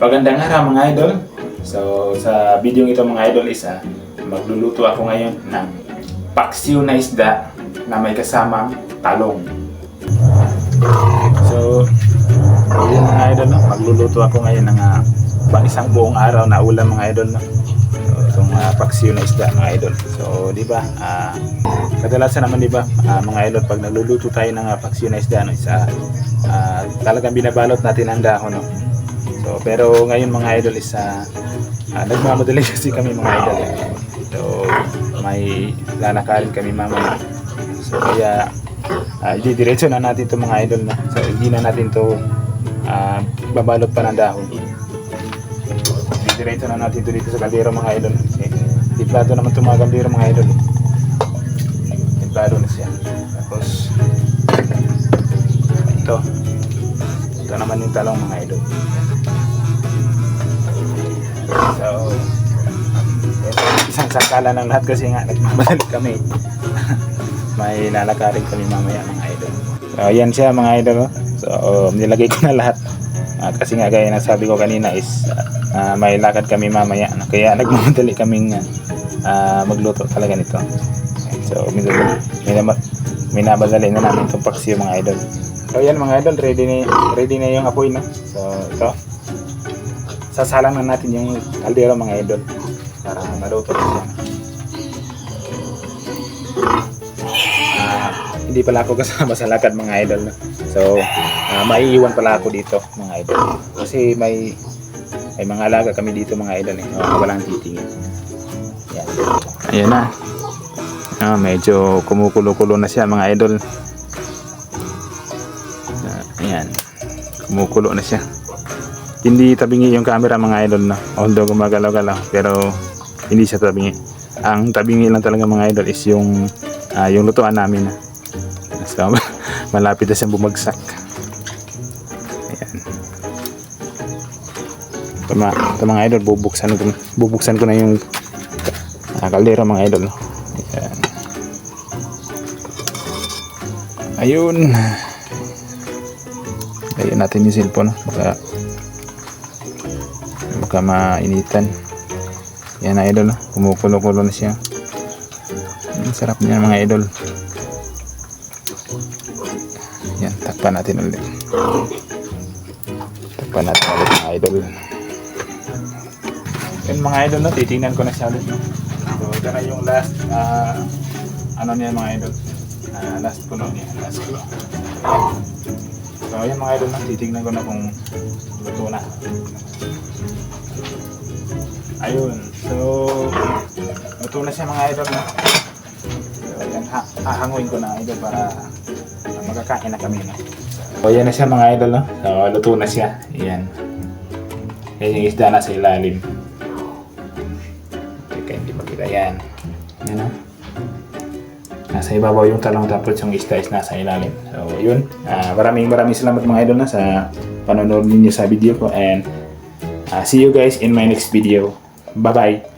Magandang araw mga idol. So sa video ito mga idol is ah, magluluto ako ngayon ng paksiw na isda na may kasamang talong. So yun mga idol, no? magluluto ako ngayon ng pang isang buong araw na ulam mga idol. No? So itong ah, paksiw na isda mga idol. So di ba, ah, kadalasan naman di ba ah, mga idol pag nagluluto tayo ng ah, paksiw na isda no, is, ah, ah, talagang binabalot natin ang dahon. No? So, pero ngayon mga idol is uh, uh, nagmamadali kasi kami mga idol. Eh. So, may lalakarin kami mamaya. So, kaya uh, diretso na natin to mga idol na. So, hindi na natin to uh, babalot pa ng dahon. Diretso na natin to dito sa kaldero mga idol. Kasi tiplado naman itong mga kaldero mga idol. eh. Tiplado na siya. Tapos, ito. Naman yung talong mga idol. So, isang sakala ng lahat kasi nga nagmamadali kami. May lalakarin kami mamaya mga idol. So, yan siya mga idol. oh. So, nilagay ko na lahat. Ah, kasi nga gaya ng sabi ko kanina is ah, may lakad kami mamaya. Kaya nagmamadali kaming ah, magluto talaga nito. So, minabadali na namin itong paksiyo mga idol. So, yan mga idol, ready na, ready na yung apoy, no? So, ito sasalang na natin yung kaldero mga idol para maluto na siya. Ah, hindi pala ako kasama sa lakad mga idol. no? So, ah, maiiwan pala ako dito mga idol. Kasi may may mga alaga kami dito mga idol eh. Uh, walang titingin. Yan. Ayan na. Ah, medyo kumukulo-kulo na siya mga idol. Ayan. Kumukulo na siya. Hindi tabingi yung camera mga idol na although gumagalaw-galaw pero hindi siya tabingi. Ang tabingi lang talaga mga idol is yung ah, yung lutuan namin. Na so, malapit na siyang bumagsak. Ayan. Ito mga, ito mga idol bubuksan ko, bubuksan ko na yung ah, kaldero mga idol ayan. Ayun ayun natin yung cellphone no? baka mainitan. Yan na idol. Kumukulo-kulo na siya. Ang sarap niya mga idol. Yan takpan natin ulit. Takpan natin ulit mga idol. Yan mga idol no? Titingnan ko na siya ulit no? So ito na yung last ah, ano niya mga idol? Ah, last puno niya last puno so yan mga idol no titingnan ko na kung luto na Ayun. So, luto na siya mga idol na. So, ayan, ha hahanguin ko na idol para magkakain na kami na. So, ayan na siya mga idol no. So, luto na siya. Ayan. Ayan yung isda na sa ilalim. Teka, hindi makita. Ayan. Ayan no. Nasa ibabaw yung talong tapos yung isda is nasa ilalim. So, yun. Ah, maraming maraming salamat mga idol na sa panonood ninyo sa video ko and ah, see you guys in my next video. Bye-bye.